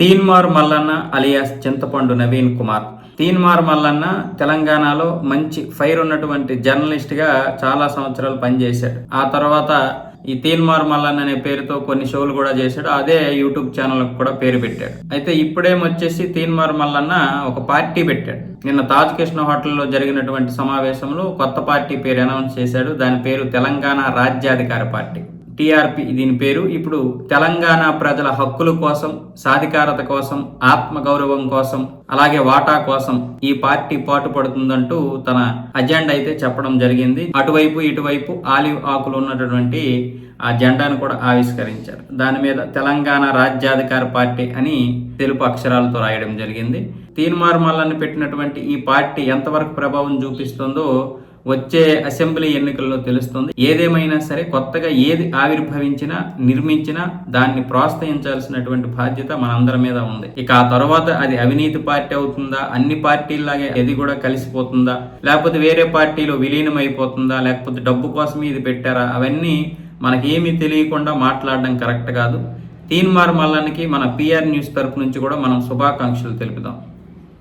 Teenmar Mallanna alias చింతపండు నవీన్ కుమార్. తీన్మార్ మల్లన్న తెలంగాణలో మంచి ఫైర్ ఉన్నటువంటి జర్నలిస్ట్గా చాలా సంవత్సరాలు పనిచేశాడు. ఆ తర్వాత ఈ తీన్మార్ మల్లన్న అనే పేరుతో కొన్ని షోలు కూడా చేశాడు. అదే యూట్యూబ్ ఛానల్ కూడా పేరు పెట్టాడు. అయితే ఇప్పుడేమొచ్చేసి తీన్మార్ మల్లన్న ఒక పార్టీ పెట్టాడు. నిన్న తాజ్ కృష్ణ హోటల్లో జరిగినటువంటి సమావేశంలో కొత్త పార్టీ పేరు అనౌన్స్ చేశాడు. దాని పేరు తెలంగాణ రాజ్యాధికార పార్టీ. టీఆర్పి దీని పేరు. ఇప్పుడు తెలంగాణ ప్రజల హక్కుల కోసం సాధికారత కోసం ఆత్మ గౌరవం కోసం అలాగే వాటా కోసం ఈ పార్టీ పాటు పడుతుందంటూ తన అజెండా అయితే చెప్పడం జరిగింది. అటువైపు ఇటువైపు ఆలివ్ ఆకులు ఉన్నటువంటి ఆ జెండాను కూడా ఆవిష్కరించారు. దాని మీద తెలంగాణ రాజ్యాధికార పార్టీ అని తెలుపు అక్షరాలతో రాయడం జరిగింది. తీన్మార్ మల్లని పెట్టినటువంటి ఈ పార్టీ ఎంతవరకు ప్రభావం చూపిస్తుందో వచ్చే అసెంబ్లీ ఎన్నికల్లో తెలుస్తుంది. ఏదేమైనా సరే కొత్తగా ఏది ఆవిర్భవించినా నిర్మించినా దాన్ని ప్రోత్సహించాల్సినటువంటి బాధ్యత మనందరి మీద ఉంది. ఇక ఆ తర్వాత అది అవినీతి పార్టీ అవుతుందా? అన్ని పార్టీలాగే ఇది కూడా కలిసిపోతుందా? లేకపోతే వేరే పార్టీలో విలీనం అయిపోతుందా లేకపోతే డబ్బు కోసం ఇది పెట్టారా? అవన్నీ మనకేమీ తెలియకుండా మాట్లాడడం కరెక్ట్ కాదు. తీన్మార్ మల్లానికి మన పిఆర్ న్యూస్ తరపు నుంచి కూడా మనం శుభాకాంక్షలు తెలుపుదాం.